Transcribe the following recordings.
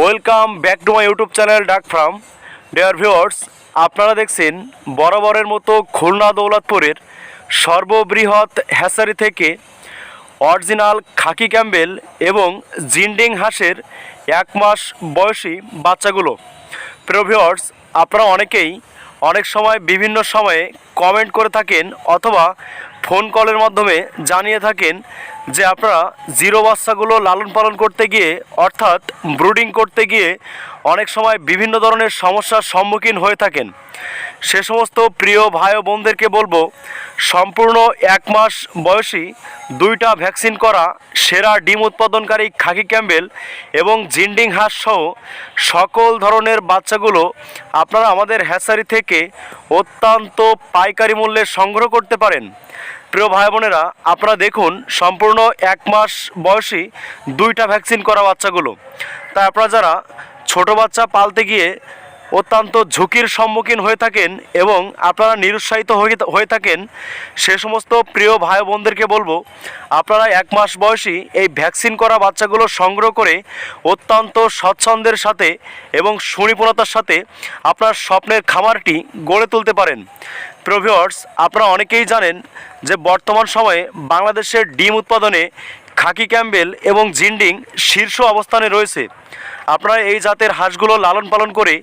Welcome back to my YouTube channel duck farm. Dear viewers আপনারা দেখছেন বরাবরের মতো খুলনা দৌলতপুরের সর্ববৃহৎ হ্যাসারি থেকে অরিজিনাল খাকি ক্যাম্বেল এবং জিন্ডিং হাঁসের এক মাস বয়সী বাচ্চাগুলো। প্রিয় আপনারা অনেকেই অনেক সময় বিভিন্ন সময়ে কমেন্ট করে থাকেন অথবা ফোন কলের মাধ্যমে জানিয়ে থাকেন যে আপনারা জিরো বাচ্চাগুলো লালন পালন করতে গিয়ে, অর্থাৎ ব্রুডিং করতে গিয়ে অনেক সময় বিভিন্ন ধরনের সমস্যার সম্মুখীন হয়ে থাকেন। সে সমস্ত প্রিয় ভাই ও বোনদেরকে বলব, সম্পূর্ণ এক মাস বয়সী দুইটা ভ্যাকসিন করা সেরা ডিম উৎপাদনকারী খাকি ক্যাম্বেল এবং জিন্ডিং হাঁস সহ সকল ধরনের বাচ্চাগুলো আপনারা আমাদের হ্যাসারি থেকে অত্যন্ত পাইকারি মূল্যে সংগ্রহ করতে পারেন। প্রিয় ভাই বোনেরা, আপনারা দেখুন, সম্পূর্ণ এক মাস বয়সী দুইটা ভ্যাকসিন করা বাচ্চাগুলো। তাই আপনারা যারা ছোট বাচ্চা পালতে গিয়ে অত্যন্ত ঝুঁকির সম্মুখীন হয়ে থাকেন এবং আপনারা নিরুৎসাহিত হয়ে থাকেন। সে সমস্ত প্রিয় ভাই বোনদেরকে বলব, আপনারা এক মাস বয়সী এই ভ্যাকসিন করা বাচ্চাগুলো সংগ্রহ করে অত্যন্ত স্বচ্ছন্দের সাথে এবং সুনিপুণতার সাথে আপনার স্বপ্নের খামারটি গড়ে তুলতে পারেন। প্রভিওর্স আপনারা অনেকেই জানেন যে বর্তমান সময়ে বাংলাদেশের ডিম উৎপাদনে খাকি ক্যাম্বেল এবং জিন্ডিং শীর্ষ অবস্থানে রয়েছে। আপনারা এই জাতের হাঁসগুলো লালন পালন করে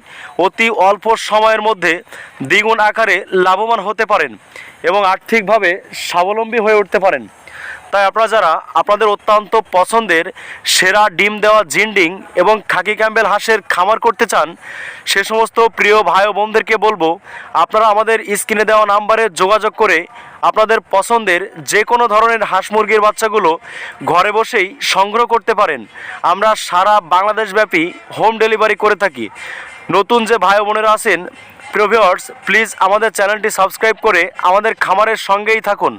অতি অল্প সময়ের মধ্যে দ্বিগুণ আকারে লাভবান হতে পারেন এবং আর্থিকভাবে স্বাবলম্বী হয়ে উঠতে পারেন। তাই আপনারা যারা আপনাদের অত্যন্ত পছন্দের সেরা ডিম দেওয়া জিন্ডিং এবং খাকি ক্যাম্বেল হাঁসের খামার করতে চান, সে সমস্ত প্রিয় ভাই বোনদেরকে বলব, আপনারা আমাদের স্ক্রিনে দেওয়া নাম্বারে যোগাযোগ করে আপনাদের পছন্দের যে কোনো ধরনের হাঁস মুরগির বাচ্চাগুলো ঘরে বসেই সংগ্রহ করতে পারেন। আমরা সারা বাংলাদেশব্যাপী হোম ডেলিভারি করে থাকি। নতুন যে ভাই বোনেরা আছেন প্রিভিয়ার্স প্লিজ আমাদের চ্যানেলটি সাবস্ক্রাইব করে আমাদের খামারের সঙ্গেই থাকুন।